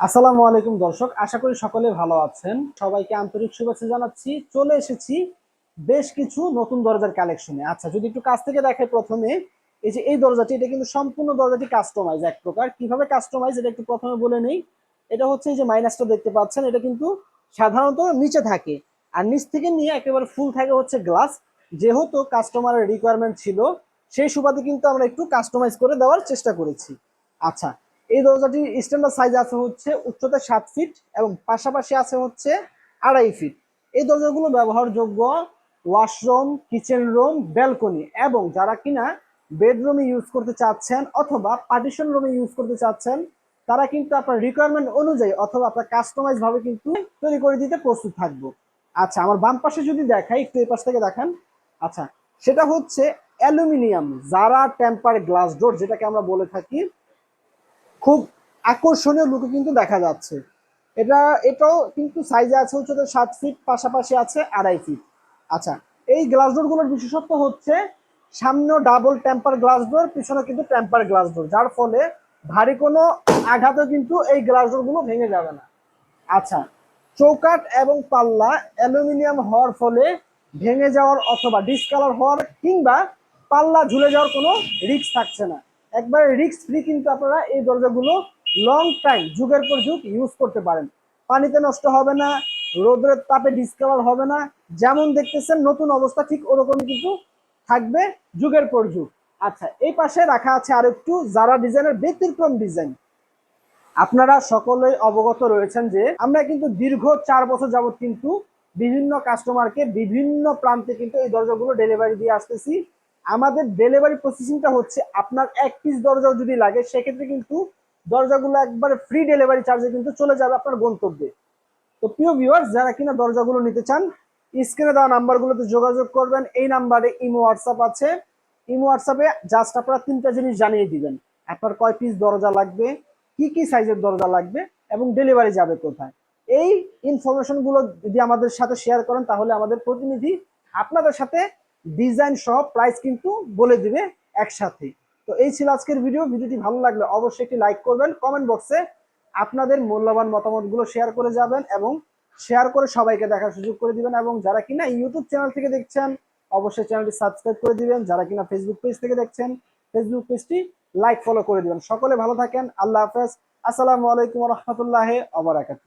আসসালামু আলাইকুম দর্শক, আশা করি সকলে ভালো আছেন। সবাইকে আন্তরিক শুভেচ্ছা জানাচ্ছি। চলে এসেছি বেশ কিছু নতুন দরজার কালেকশনে আচ্ছা যদি একটু কাছ থেকে দেখে প্রথমে, এই যে এই দরজাটি, এটা কিন্তু সম্পূর্ণ দরজাটি কাস্টমাইজ এক প্রকার। কীভাবে কাস্টমাইজ এটা একটু প্রথমে বলে নেই। এটা হচ্ছে এই যে মাইনাসটা দেখতে পাচ্ছেন, এটা কিন্তু সাধারণত নিচে থাকে। আর নিচ থেকে নিয়ে একেবারে ফুল থাকে হচ্ছে গ্লাস যেহেতু কাস্টমারের রিকোয়ারমেন্ট ছিল, সেই সুবাদে কিন্তু আমরা একটু কাস্টমাইজ করে দেওয়ার চেষ্টা করেছি। আচ্ছা এই দরজাটির স্ট্যান্ডার্ড সাইজ আছে হচ্ছে উচ্চতা সাত ফিট এবং পাশাপাশি আছে হচ্ছে আড়াই ফিট এই দরজাগুলো ব্যবহারযোগ্য ওয়াশরুম কিচেন রুম ব্যালকনি এবং যারা কিনা বেডরুমে ইউজ করতে চাচ্ছেন অথবা পার্টিশন রুমে ইউজ করতে চাচ্ছেন, তারা কিন্তু আপনার রিকোয়ারমেন্ট অনুযায়ী অথবা আপনার কাস্টমাইজ ভাবে কিন্তু তৈরি করে দিতে প্রস্তুত থাকব। আচ্ছা আমার বাম পাশে যদি দেখাই, একটু এই পাশ থেকে দেখান। আচ্ছা সেটা হচ্ছে অ্যালুমিনিয়াম, জারা টেম্পার গ্লাস ডোর যেটাকে আমরা বলে থাকি। খুব আকর্ষণীয় লুকে কিন্তু দেখা যাচ্ছে। এটা, এটাও কিন্তু সাইজে আছে হচ্ছে তো সাত ফিট পাশাপাশি আছে আড়াই ফিট আচ্ছা এই গ্লাস ডোরগুলোর বিশেষত্ব হচ্ছে সামনেও ডাবল টেম্পার গ্লাস ডোর পিছনে কিন্তু টেম্পার গ্লাস ডোর যার ফলে ভারী কোনো আঘাতও কিন্তু এই গ্লাস ডোরগুলো ভেঙে যাবে না। আচ্ছা চৌকাট এবং পাল্লা অ্যালুমিনিয়াম হওয়ার ফলে ভেঙে যাওয়ার অথবা ডিসকালার হওয়ার কিংবা পাল্লা ঝুলে যাওয়ার কোনো রিস্ক থাকছে না। একবারে রিস্ক ফ্রি কিন্তু আপনারা এই দরজাগুলো লং টাইম যুগের পর যুগ ইউজ করতে পারেন। পানিতে নষ্ট হবে না রোদের তাপে ডিসকালার হবে না, যেমন দেখতেছেন নতুন অবস্থা ঠিক ওরকমই কিন্তু থাকবে যুগের পর যুগ। আচ্ছা এই পাশে রাখা আছে আর একটু যারা ডিজাইনের ব্যতিক্রম ডিজাইন আপনারা সকলেই অবগত রয়েছেন যে আমরা কিন্তু দীর্ঘ চার বছর যাবত কিন্তু বিভিন্ন কাস্টমারকে বিভিন্ন প্রান্তে কিন্তু এই দরজাগুলো ডেলিভারি দিয়ে আসতেছি। আমাদের ডেলিভারি প্রসেসিংটা হচ্ছে আপনার এক পিস দরজাও যদি লাগে, সেক্ষেত্রে কিন্তু দরজাগুলো একবারে ফ্রি ডেলিভারি চার্জে কিন্তু চলে যাবে আপনার গন্তব্যে। তো প্রিয় ভিউয়ার্স যারা কিনা দরজাগুলো নিতে চান স্ক্রিনে দেওয়া নাম্বারগুলোতে যোগাযোগ করবেন। এই নাম্বারে ইমো, হোয়াটসঅ্যাপ আছে। ইমো, হোয়াটসঅ্যাপে জাস্ট আপনারা তিনটা জিনিস জানিয়ে দিবেন। আপনার কয় পিস দরজা লাগবে, কি কি সাইজের দরজা লাগবে এবং ডেলিভারি যাবে কোথায়। এই ইনফরমেশনগুলো যদি আমাদের সাথে শেয়ার করেন, তাহলে আমাদের প্রতিনিধি আপনাদের সাথে ডিজাইন সহ প্রাইস কিন্তু বলে দিবে একসাথে তো এই ছিল আজকের ভিডিও ভিডিওটি ভালো লাগলে অবশ্যই একটি লাইক করবেন। কমেন্ট বক্সে আপনাদের মূল্যবান মতামতগুলো শেয়ার করে যাবেন এবং শেয়ার করে সবাইকে দেখার সুযোগ করে দিবেন এবং যারা কিনা ইউটিউব চ্যানেল থেকে দেখছেন, অবশ্যই চ্যানেলটি সাবস্ক্রাইব করে দিবেন। যারা কিনা ফেসবুক পেজ থেকে দেখছেন ফেসবুক পেজটি লাইক ফলো করে দিবেন। সকলে ভালো থাকেন। আল্লাহ হাফেজ। আসসালামু আলাইকুম রহমতুল্লাহ আবরাকাত